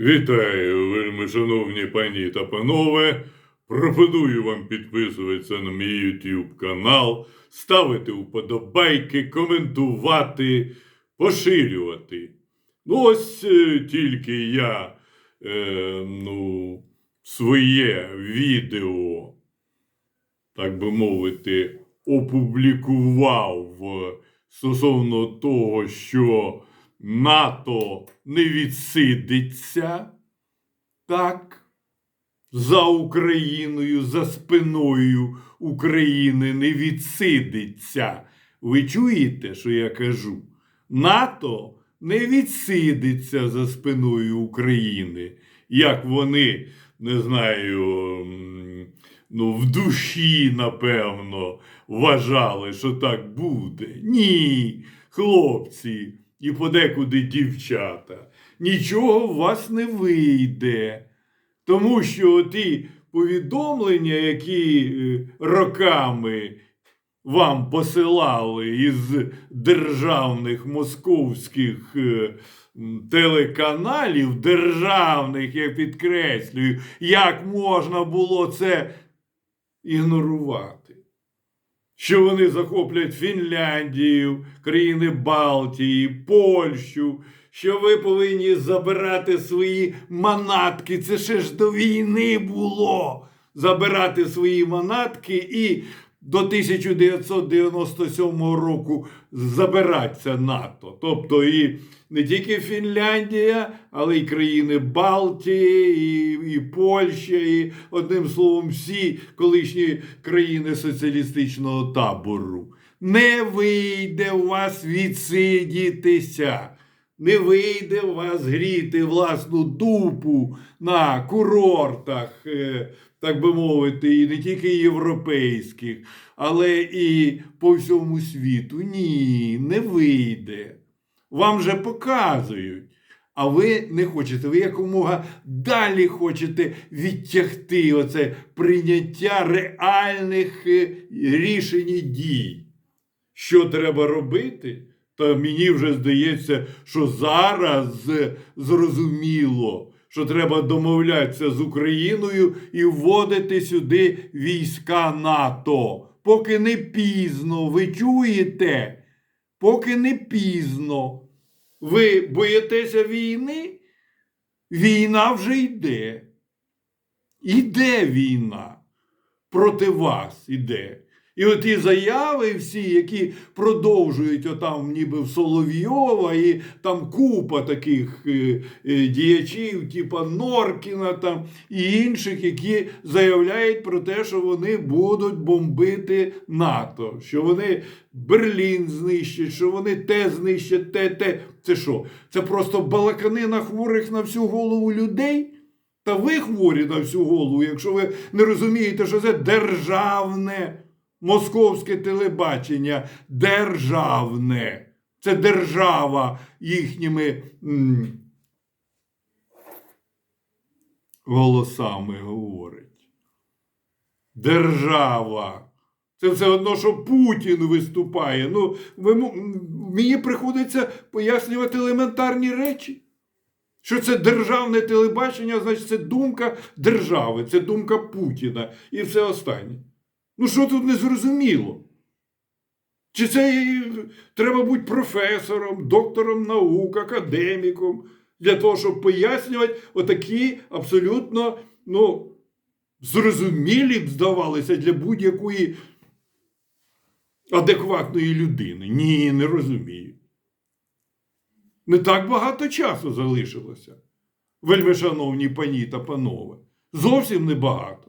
Вітаю, вельми шановні пані та панове. Пропоную вам підписуватися на мій YouTube канал, ставити вподобайки, коментувати, поширювати. Ну, ось е, тільки я е, ну, своє відео, так би мовити, опублікував е, стосовно того, що НАТО не відсидиться так за Україною, за спиною України не відсидиться. Ви чуєте, що я кажу? НАТО не відсидиться за спиною України, як вони, не знаю, ну, в душі, напевно, вважали, що так буде. Ні, хлопці, і подекуди дівчата. Нічого у вас не вийде. Тому що ті повідомлення, які е, роками вам посилали із державних московських е, телеканалів, державних, я підкреслюю, як можна було це ігнорувати? Що вони захоплять Фінляндію, країни Балтії, Польщу, що ви повинні забирати свої манатки. Це ще ж до війни було. Забирати свої манатки і до 1997 року забиратися НАТО. Тобто і не тільки Фінляндія, але й країни Балтії, і, і Польща, і одним словом, всі колишні країни соціалістичного табору. Не вийде у вас відсидітися. Не вийде у вас гріти власну дупу на курортах, е, так би мовити, і не тільки європейських, але і по всьому світу. Ні, не вийде. Вам же показують. А ви не хочете, ви якомога далі хочете відтягти оце прийняття реальних е, рішень і дій. Що треба робити? Та мені вже здається, що зараз зрозуміло, що треба домовлятися з Україною і вводити сюди війська НАТО. Поки не пізно, ви чуєте? Поки не пізно. Ви боїтеся війни? Війна вже йде. Іде війна. Проти вас іде. І оті заяви всі, які продовжують отам ніби в Соловйова, і там купа таких е, е, діячів, типа Норкіна там, і інших, які заявляють про те, що вони будуть бомбити НАТО, що вони Берлін знищать, що вони те знищать, те, те. Це що? Це просто балаканина хворих на всю голову людей? Та ви хворі на всю голову, якщо ви не розумієте, що це державне московське телебачення, державне. Це держава їхніми м, голосами говорить. Держава. Це все одно, що Путін виступає. Ну, ви, мені приходиться пояснювати елементарні речі. Що це державне телебачення, значить це думка держави, це думка Путіна і все останнє. Ну що тут не зрозуміло? Чи це треба бути професором, доктором наук, академіком для того, щоб пояснювати отакі абсолютно ну, зрозумілі б здавалися для будь-якої адекватної людини? Ні, не розумію. Не так багато часу залишилося, вельми шановні пані та панове. Зовсім небагато.